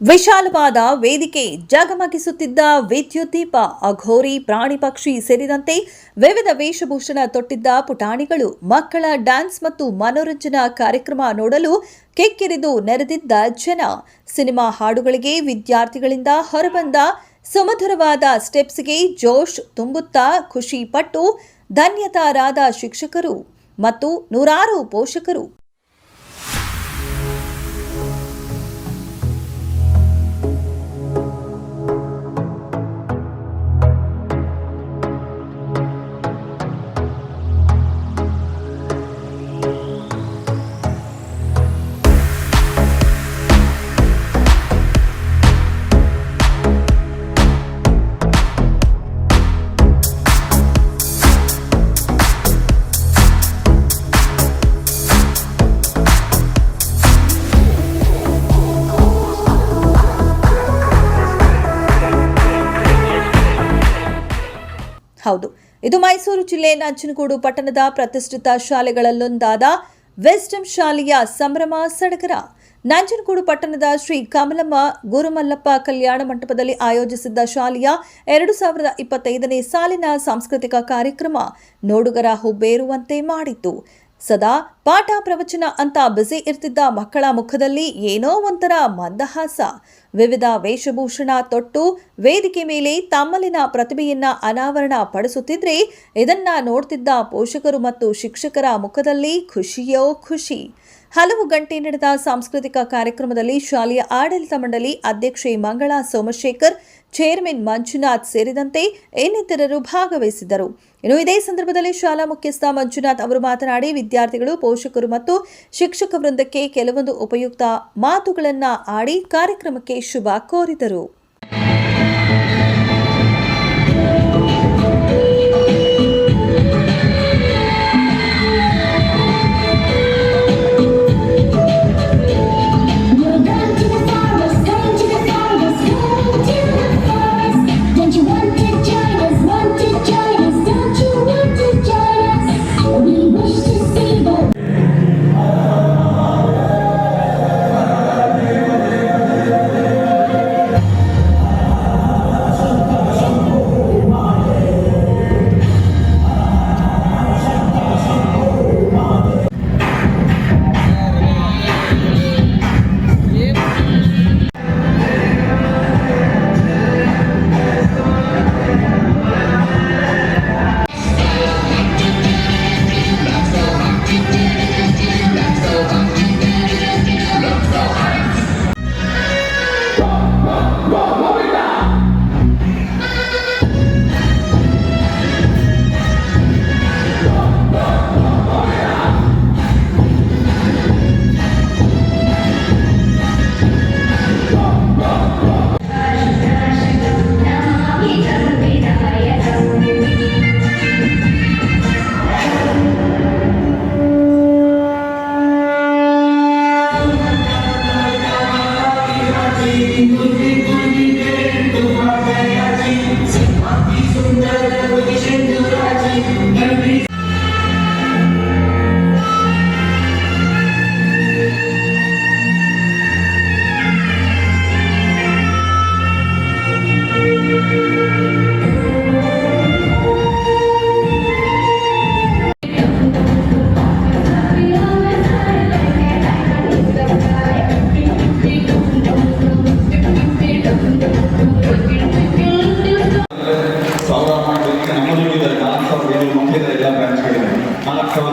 ವಿಶಾಲವಾದ ವೇದಿಕೆ ಜಗಮಗಿಸುತ್ತಿದ್ದ ವಿದ್ಯುತ್ ದೀಪ ಅಘೋರಿ ಪ್ರಾಣಿ ಪಕ್ಷಿ ಸೇರಿದಂತೆ ವಿವಿಧ ವೇಷಭೂಷಣ ತೊಟ್ಟಿದ್ದ ಪುಟಾಣಿಗಳು ಮಕ್ಕಳ ಡ್ಯಾನ್ಸ್ ಮತ್ತು ಮನೋರಂಜನಾ ಕಾರ್ಯಕ್ರಮ ನೋಡಲು ಕೆಕ್ಕಿರಿದು ನೆರೆದಿದ್ದ ಜನ. ಸಿನಿಮಾ ಹಾಡುಗಳಿಗೆ ವಿದ್ಯಾರ್ಥಿಗಳಿಂದ ಹೊರಬಂದ ಸುಮಧುರವಾದ ಸ್ಟೆಪ್ಸ್ಗೆ ಜೋಶ್ ತುಂಬುತ್ತಾ ಖುಷಿ ಪಟ್ಟು ಧನ್ಯತಾರಾದ ಶಿಕ್ಷಕರು ಮತ್ತು ನೂರಾರು ಪೋಷಕರು. ಹೌದು. ಇದು ಮೈಸೂರು ಜಿಲ್ಲೆ ನಂಜನಗೂಡು ಪಟ್ಟಣದ ಪ್ರತಿಷ್ಠಿತ ಶಾಲೆಗಳಲ್ಲೊಂದಾದ ವೆಸ್ಟಮ್ ಶಾಲೆಯ ಸಂಭ್ರಮ ಸಡಗರ. ನಂಜನಗೂಡು ಪಟ್ಟಣದ ಶ್ರೀ ಕಮಲಮ್ಮ ಗುರುಮಲ್ಲಪ್ಪ ಕಲ್ಯಾಣ ಮಂಟಪದಲ್ಲಿ ಆಯೋಜಿಸಿದ್ದ ಶಾಲೆಯ ಎರಡು ಸಾವಿರದ ಇಪ್ಪತ್ತೈದನೇ ಸಾಲಿನ ಸಾಂಸ್ಕೃತಿಕ ಕಾರ್ಯಕ್ರಮ ನೋಡುಗರ ಹುಬ್ಬೇರುವಂತೆ ಮಾಡಿತು ಸದಾ ಪಾಠ ಪ್ರವಚನ ಅಂತ ಬ್ಯುಸಿ ಇರ್ತಿದ್ದ ಮಕ್ಕಳ ಮುಖದಲ್ಲಿ ಏನೋ ಒಂಥರ ಮಂದಹಾಸ. ವಿವಿಧ ವೇಷಭೂಷಣ ತೊಟ್ಟು ವೇದಿಕೆ ಮೇಲೆ ತಮ್ಮಲ್ಲಿನ ಪ್ರತಿಭೆಯನ್ನ ಅನಾವರಣ ಪಡಿಸುತ್ತಿದ್ರೆ ಇದನ್ನ ನೋಡ್ತಿದ್ದ ಪೋಷಕರು ಮತ್ತು ಶಿಕ್ಷಕರ ಮುಖದಲ್ಲಿ ಖುಷಿಯೋ ಖುಷಿ. ಹಲವು ಗಂಟೆ ನಡೆದ ಸಾಂಸ್ಕೃತಿಕ ಕಾರ್ಯಕ್ರಮದಲ್ಲಿ ಶಾಲೆಯ ಆಡಳಿತ ಮಂಡಳಿ ಅಧ್ಯಕ್ಷೆ ಮಂಗಳಾ ಸೋಮಶೇಖರ್, ಚೇರ್ಮನ್ ಮಂಜುನಾಥ್ ಸೇರಿದಂತೆ ಇನ್ನಿತರರು ಭಾಗವಹಿಸಿದ್ದರು. ಇನ್ನು ಇದೇ ಸಂದರ್ಭದಲ್ಲಿ ಶಾಲಾ ಮುಖ್ಯಸ್ಥ ಮಂಜುನಾಥ್ ಅವರು ಮಾತನಾಡಿ, ವಿದ್ಯಾರ್ಥಿಗಳು, ಪೋಷಕರು ಮತ್ತು ಶಿಕ್ಷಕ ವೃಂದಕ್ಕೆ ಕೆಲವೊಂದು ಉಪಯುಕ್ತ ಮಾತುಗಳನ್ನು ಆಡಿ ಕಾರ್ಯಕ್ರಮಕ್ಕೆ ಶುಭ ಕೋರಿದರು.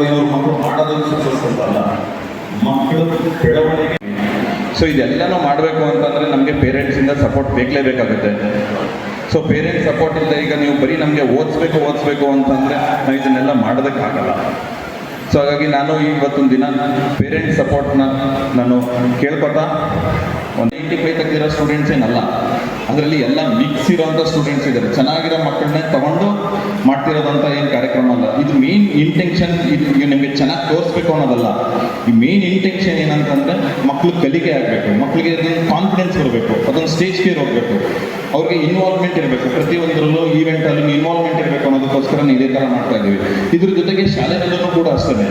ಏಳ್ನೂರು ಮಕ್ಕಳು ಮಾಡೋದಕ್ಕೆ ಮಕ್ಕಳು ಬೆಳವಣಿಗೆ. ಸೊ ಇದೆಲ್ಲನೂ ಮಾಡಬೇಕು ಅಂತಂದರೆ ನಮಗೆ ಪೇರೆಂಟ್ಸಿಂದ ಸಪೋರ್ಟ್ ಬೇಕಲೇಬೇಕಾಗುತ್ತೆ ಸೊ ಪೇರೆಂಟ್ಸ್ ಸಪೋರ್ಟ್ ಇಲ್ಲದೆ ಈಗ ನೀವು ಬರೀ ನಮಗೆ ಓದಿಸ್ಬೇಕು ಓದಿಸ್ಬೇಕು ಅಂತಂದರೆ ನಾವು ಇದನ್ನೆಲ್ಲ ಮಾಡೋದಕ್ಕಾಗಲ್ಲ ಸೊ ಹಾಗಾಗಿ ನಾನು ಇವತ್ತೊಂದು ದಿನ ಪೇರೆಂಟ್ಸ್ ಸಪೋರ್ಟ್ನ ನಾನು ಕೇಳ್ಕೊತಾ ಒಂದು ನೈಂಟಿ ಫೈವ್ ತೆಗೆದಿರೋ ಸ್ಟೂಡೆಂಟ್ಸ್ ಏನಲ್ಲ, ಅದರಲ್ಲಿ ಎಲ್ಲ ಮಿಕ್ಸ್ ಇರೋಂಥ ಸ್ಟೂಡೆಂಟ್ಸ್ ಇದ್ದಾರೆ. ಚೆನ್ನಾಗಿರೋ ಮಕ್ಕಳನ್ನೇ ತಗೊಂಡು ಮಾಡ್ತಿರೋದಂಥ ಏನು ಕಾರ್ಯಕ್ರಮ ಅಲ್ಲ. ಇದು ಮೇನ್ ಇಂಟೆನ್ಷನ್ ಇದು ನಿಮಗೆ ಚೆನ್ನಾಗಿ ತೋರಿಸ್ಬೇಕು ಅನ್ನೋದಲ್ಲ. ಈ ಮೇನ್ ಇಂಟೆನ್ಷನ್ ಏನಂತಂದ್ರೆ ಮಕ್ಕಳು ಕಲಿಕೆ ಆಗಬೇಕು. ಮಕ್ಕಳಿಗೆ ಕಾನ್ಫಿಡೆನ್ಸ್ ಬರಬೇಕು ಅದೊಂದು ಸ್ಟೇಜ್ ಫಿಯರ್ ಹೋಗಬೇಕು. ಅವ್ರಿಗೆ ಇನ್ವಾಲ್ವ್ಮೆಂಟ್ ಇರಬೇಕು. ಪ್ರತಿಯೊಂದರಲ್ಲೂ ಈವೆಂಟಲ್ಲೂ ಇನ್ವಾಲ್ವ್ಮೆಂಟ್ ಇರಬೇಕು ಅನ್ನೋದಕ್ಕೋಸ್ಕರ ಇದೇ ಥರ ಮಾಡ್ತಾ ಇದ್ದೀವಿ ಇದ್ರ ಜೊತೆಗೆ ಶಾಲೆಗಳನ್ನು ಕೂಡ ಅಷ್ಟೇ